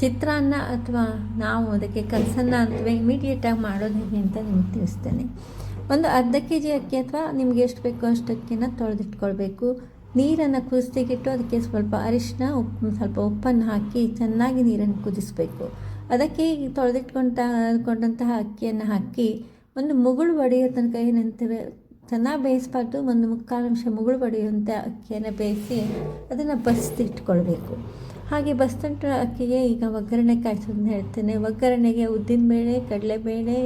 ಚಿತ್ರಾನ್ನ ಅಥವಾ ನಾವು ಅದಕ್ಕೆ ಕಲಸನ್ನ ಇಮಿಡಿಯೇಟ್ ಇಮಿಡಿಯೇಟಾಗಿ ಮಾಡೋದು ಹೇಗೆ ಅಂತ ನಿಮ್ಗೆ ತಿಳಿಸ್ತೇನೆ. ಒಂದು ಅರ್ಧ ಕೆ ಜಿ ಅಕ್ಕಿ ಅಥವಾ ನಿಮ್ಗೆ ಎಷ್ಟು ಬೇಕೋ ಅಷ್ಟು ಅಕ್ಕಿನ ತೊಳೆದಿಟ್ಕೊಳ್ಬೇಕು. ನೀರನ್ನು ಕುದಿಸ್ತಿಗಿಟ್ಟು ಅದಕ್ಕೆ ಸ್ವಲ್ಪ ಅರಿಶಿನ ಉಪ್ಪು, ಸ್ವಲ್ಪ ಉಪ್ಪನ್ನು ಹಾಕಿ ಚೆನ್ನಾಗಿ ನೀರನ್ನು ಕುದಿಸಬೇಕು. ಅದಕ್ಕೆ ತೊಳೆದಿಟ್ಕೊಂಡ, ಕೊಂಡಂತಹ ಅಕ್ಕಿಯನ್ನು ಹಾಕಿ ಒಂದು ಮುಗುಳು ಒಡೆಯೋ ತನಕ ಏನಂತೇವೆ, ಚೆನ್ನಾಗಿ ಬೇಯಿಸ್ಬಾರ್ದು. ಒಂದು ಮುಕ್ಕಾಲು ನಿಮಿಷ ಮುಗುಳು ಒಡೆಯುವಂಥ ಅಕ್ಕಿಯನ್ನು ಬೇಯಿಸಿ ಅದನ್ನು ಬಸಿದಿಟ್ಕೊಳ್ಬೇಕು. ಹಾಗೆ ಬಸ್ತಂಟು ಅಕ್ಕಿಗೆ ಈಗ ಒಗ್ಗರಣೆ ಕಾಯಿಸೋದನ್ನ ಹೇಳ್ತೇನೆ. ಒಗ್ಗರಣೆಗೆ ಉದ್ದಿನಬೇಳೆ ಕಡಲೆಬೇಳೆ,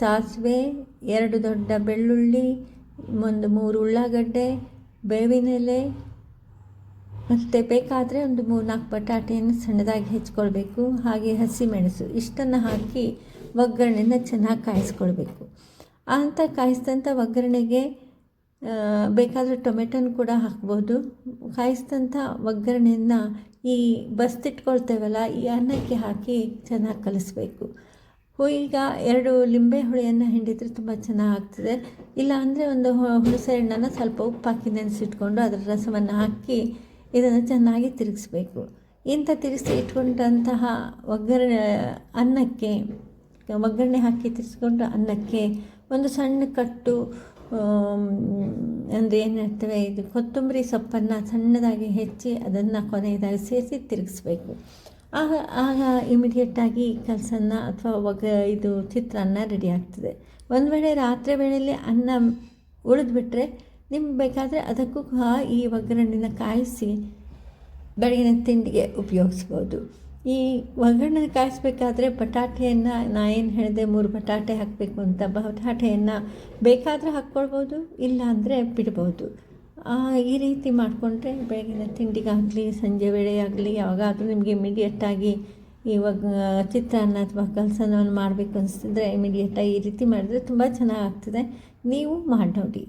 ಸಾಸಿವೆ, ಎರಡು ದೊಡ್ಡ ಬೆಳ್ಳುಳ್ಳಿ, ಒಂದು ಮೂರು ಉಳ್ಳಾಗಡ್ಡೆ, ಬೇವಿನೆಲೆ, ಮತ್ತು ಬೇಕಾದರೆ ಒಂದು ಮೂರು ನಾಲ್ಕು ಬಟಾಟೆಯನ್ನು ಸಣ್ಣದಾಗಿ ಹೆಚ್ಕೊಳ್ಬೇಕು. ಹಾಗೆ ಹಸಿಮೆಣಸು ಇಷ್ಟನ್ನು ಹಾಕಿ ಒಗ್ಗರಣೆನ ಚೆನ್ನಾಗಿ ಕಾಯಿಸ್ಕೊಳ್ಬೇಕು. ಅಂತ ಕಾಯಿಸಿದಂಥ ಒಗ್ಗರಣೆಗೆ ಬೇಕಾದರೆ ಟೊಮೆಟೊನ ಕೂಡ ಹಾಕ್ಬೋದು. ಕಾಯಿಸಿದಂಥ ಒಗ್ಗರಣೆಯನ್ನು ಈ ಬಸ್ತಿಟ್ಕೊಳ್ತೇವಲ್ಲ, ಈ ಅನ್ನಕ್ಕೆ ಹಾಕಿ ಚೆನ್ನಾಗಿ ಕಲಿಸ್ಬೇಕು. ಈಗ ಎರಡು ಲಿಂಬೆ ಹುಳಿಯನ್ನು ಹಿಂಡಿದ್ರೆ ತುಂಬ ಚೆನ್ನಾಗಿ ಆಗ್ತದೆ. ಇಲ್ಲ ಅಂದರೆ ಒಂದು ಹುಣಸೆ ಹಣ್ಣನ್ನು ಸ್ವಲ್ಪ ಉಪ್ಪು ಹಾಕಿ ನೆನೆಸಿಟ್ಕೊಂಡು ಅದರ ರಸವನ್ನು ಹಾಕಿ ಇದನ್ನು ಚೆನ್ನಾಗಿ ತಿರುಗಿಸ್ಬೇಕು. ಇಂಥ ತಿರುಗಿಸಿ ಇಟ್ಕೊಂಡಂತಹ ಒಗ್ಗರಣೆ, ಅನ್ನಕ್ಕೆ, ಒಗ್ಗರಣೆ ಹಾಕಿ ತಿರ್ಸ್ಕೊಂಡು ಅನ್ನಕ್ಕೆ ಒಂದು ಸಣ್ಣ ಕಟ್ಟು ಅಂದರೆ ಏನು ಹೇಳ್ತೇವೆ ಇದು ಕೊತ್ತಂಬರಿ ಸೊಪ್ಪನ್ನು ಸಣ್ಣದಾಗಿ ಹೆಚ್ಚಿ ಅದನ್ನು ಕೊನೆಯದಾಗಿ ಸೇರಿಸಿ ತಿರುಗಿಸ್ಬೇಕು. ಆಗ ಆಗ ಇಮಿಡಿಯೇಟಾಗಿ ಕಲಸನ್ನ ಅಥವಾ ಒಗ, ಇದು ಚಿತ್ರಾನ್ನ ರೆಡಿ ಆಗ್ತದೆ. ಒಂದು ವೇಳೆ ರಾತ್ರಿ ವೇಳೆಯಲ್ಲಿ ಅನ್ನ ಉಳಿದ್ಬಿಟ್ರೆ ನಿಮ್ಗೆ ಬೇಕಾದರೆ ಅದಕ್ಕೂ ಈ ಒಗ್ಗರಣ್ಣಿನ ಕಾಯಿಸಿ ಬೆಳಗಿನ ತಿಂಡಿಗೆ ಉಪಯೋಗಿಸ್ಬೋದು. ಈ ಒಗ್ಗರಣೆ ಕಾಯಿಸ್ಬೇಕಾದ್ರೆ ಬಟಾಟೆಯನ್ನು, ನಾ ಏನು ಹೇಳಿದೆ, ಮೂರು ಬಟಾಟೆ ಹಾಕಬೇಕು ಅಂತ. ಬಟಾಟೆಯನ್ನು ಬೇಕಾದರೆ ಹಾಕ್ಕೊಳ್ಬೋದು ಇಲ್ಲ ಅಂದರೆ ಬಿಡ್ಬೋದು ಈ ರೀತಿ ಮಾಡಿಕೊಂಡ್ರೆ ಬೆಳಗಿನ ತಿಂಡಿಗಾಗಲಿ, ಸಂಜೆ ವೇಳೆ ಆಗಲಿ ಯಾವಾಗಾದರೂ ನಿಮಗೆ ಇಮಿಡಿಯೇಟಾಗಿ ಇವಾಗ ಚಿತ್ರಾನ್ನ ಅಥವಾ ಕಲಸನವನ್ನು ಮಾಡಬೇಕು ಅನಿಸ್ತಿದ್ರೆ ಇಮಿಡಿಯೇಟಾಗಿ ಈ ರೀತಿ ಮಾಡಿದ್ರೆ ತುಂಬ ಚೆನ್ನಾಗಾಗ್ತದೆ ನೀವು ಮಾಡಿ ನೋಡಿ